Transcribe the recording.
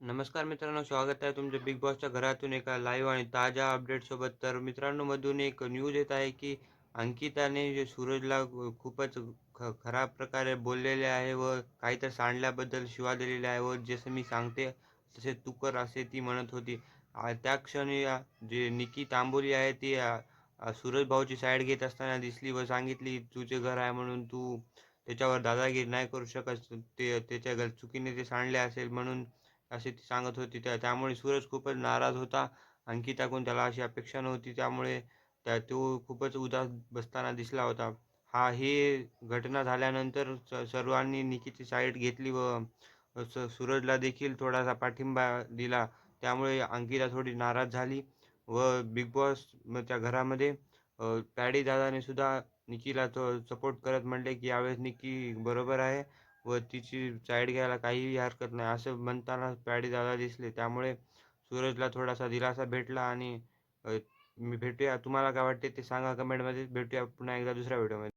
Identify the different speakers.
Speaker 1: नमस्कार मित्रांनो स्वागत आहे तुमच्या बिग बॉसच्या घरातून एका लाईव्ह आणि ताज्या अपडेटसोबत तर मित्रांनो मधून एक न्यूज येत आहे की अंकिताने जे सूरजला खूपच ख खराब प्रकारे बोललेले आहे व काहीतरी सांडल्याबद्दल शिवा दिलेले आहे व जसं मी सांगते तसे तू कर असे ती म्हणत होती. त्या क्षणी जे निकी तांबोली आहे ती सूरज भाऊची साईड घेत असताना दिसली व सांगितली तुझे घर आहे म्हणून तू त्याच्यावर दादागिरी नाही करू शकत ते त्याच्या घर चुकीने ते सांडले असेल म्हणून असे ती सांगत होती. त्या त्यामुळे सूरज खूपच नाराज होता. अंकिताकडून त्याला अशी अपेक्षा नव्हती. त्यामुळे त्या तो खूपच उदास बसताना दिसला होता. हा ही घटना झाल्यानंतर स सर्वांनी निकीची साईड घेतली व स सूरजला देखील थोडासा पाठिंबा दिला. त्यामुळे अंकिता थोडी नाराज झाली व बिग बॉस त्या घरामध्ये पॅडी दादाने सुद्धा निकीला तो सपोर्ट करत म्हणले की यावेळेस निकी बरोबर आहे. व तिची साईड घ्यायला काहीही हरकत नाही. असं म्हणताना पॅडी दादा दिसले. त्यामुळे सूरजला थोडासा दिलासा भेटला आणि मी भेटूया. तुम्हाला काय वाटते ते सांगा कमेंटमध्ये भेटूया पुन्हा एकदा दुसऱ्या व्हिडिओमध्ये